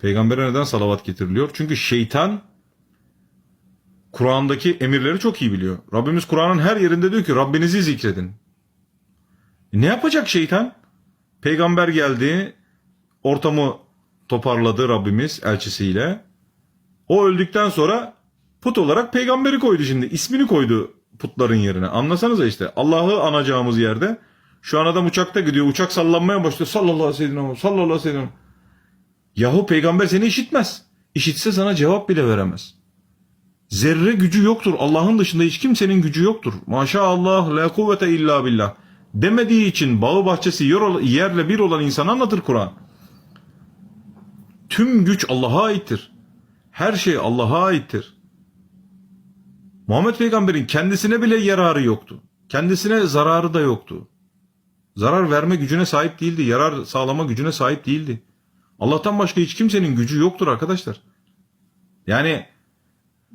Peygambere neden salavat getiriliyor? Çünkü şeytan Kur'an'daki emirleri çok iyi biliyor. Rabbimiz Kur'an'ın her yerinde diyor ki Rabbinizi zikredin. E ne yapacak şeytan? Peygamber geldi, ortamı toparladı Rabbimiz elçisiyle. O öldükten sonra put olarak peygamberi koydu şimdi. İsmini koydu putların yerine. Anlasanıza işte Allah'ı anacağımız yerde şu an adam uçakta gidiyor. Uçak sallanmaya başlıyor. Sallallahu aleyhi ve sellem. Sallallahu aleyhi ve sellem. Yahu peygamber seni işitmez. İşitse sana cevap bile veremez. Zerre gücü yoktur. Allah'ın dışında hiç kimsenin gücü yoktur. Maşallah la kuvvete illa billah. Demediği için bağı bahçesi yer- yerle bir olan insan anlatır Kur'an. Tüm güç Allah'a aittir. Her şey Allah'a aittir. Muhammed Peygamber'in kendisine bile yararı yoktu. Kendisine zararı da yoktu. Zarar verme gücüne sahip değildi. Yarar sağlama gücüne sahip değildi. Allah'tan başka hiç kimsenin gücü yoktur arkadaşlar. Yani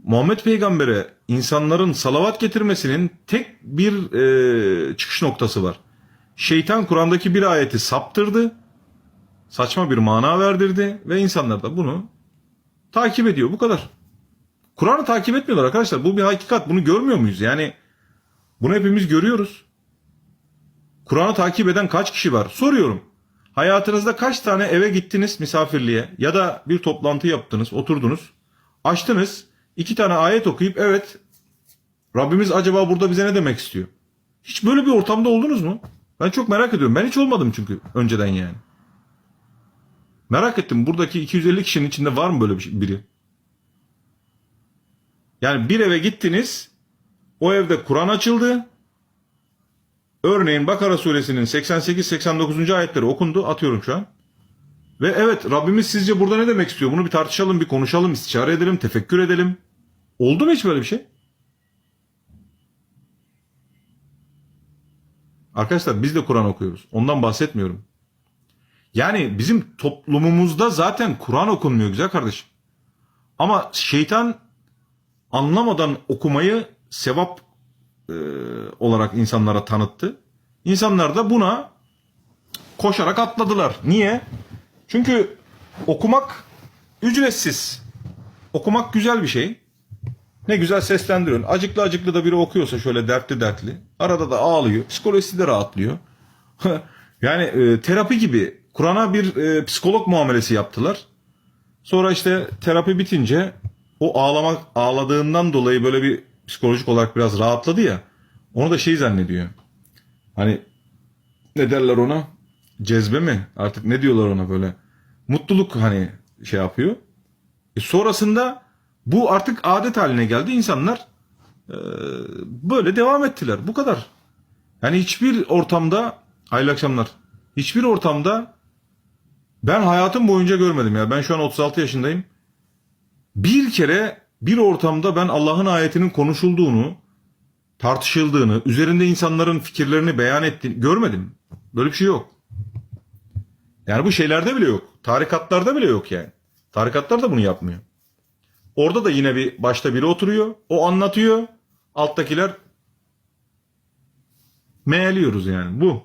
Muhammed Peygamber'e insanların salavat getirmesinin tek bir e, çıkış noktası var. Şeytan Kur'an'daki bir ayeti saptırdı. Saçma bir mana verdirdi ve insanlar da bunu takip ediyor. Bu kadar. Kur'an'ı takip etmiyorlar arkadaşlar. Bu bir hakikat. Bunu görmüyor muyuz? Yani bunu hepimiz görüyoruz. Kur'an'ı takip eden kaç kişi var? Soruyorum. Hayatınızda kaç tane eve gittiniz misafirliğe ya da bir toplantı yaptınız, oturdunuz, açtınız, iki tane ayet okuyup evet Rabbimiz acaba burada bize ne demek istiyor? Hiç böyle bir ortamda oldunuz mu? Ben çok merak ediyorum. Ben hiç olmadım çünkü önceden yani. Merak ettim buradaki 250 kişinin içinde var mı böyle şey- biri? Yani bir eve gittiniz, o evde Kur'an açıldı. Örneğin Bakara suresinin 88-89. ayetleri okundu. Atıyorum şu an. Ve evet Rabbimiz sizce burada ne demek istiyor? Bunu bir tartışalım, bir konuşalım, istişare edelim, tefekkür edelim. Oldu mu hiç böyle bir şey? Arkadaşlar biz de Kur'an okuyoruz. Ondan bahsetmiyorum. Yani bizim toplumumuzda zaten Kur'an okunmuyor güzel kardeşim. Ama şeytan anlamadan okumayı sevap e, olarak insanlara tanıttı. İnsanlar da buna koşarak atladılar. Niye? Çünkü okumak ücretsiz. Okumak güzel bir şey. Ne güzel seslendiriyorsun. Acıklı acıklı da biri okuyorsa şöyle dertli dertli. Arada da ağlıyor. Psikolojisi de rahatlıyor. yani e, terapi gibi. Kur'an'a bir e, psikolog muamelesi yaptılar. Sonra işte terapi bitince o ağlamak ağladığından dolayı böyle bir psikolojik olarak biraz rahatladı ya. Onu da şey zannediyor. Hani ne derler ona? Cezbe mi? Artık ne diyorlar ona böyle? Mutluluk hani şey yapıyor. E sonrasında bu artık adet haline geldi. İnsanlar e, böyle devam ettiler. Bu kadar. Yani hiçbir ortamda hayırlı akşamlar. Hiçbir ortamda ben hayatım boyunca görmedim ya. Ben şu an 36 yaşındayım. Bir kere bir ortamda ben Allah'ın ayetinin konuşulduğunu, tartışıldığını, üzerinde insanların fikirlerini beyan ettiğini görmedim. Böyle bir şey yok. Yani bu şeylerde bile yok. Tarikatlarda bile yok yani. Tarikatlar da bunu yapmıyor. Orada da yine bir başta biri oturuyor. O anlatıyor. Alttakiler meğliyoruz yani. Bu.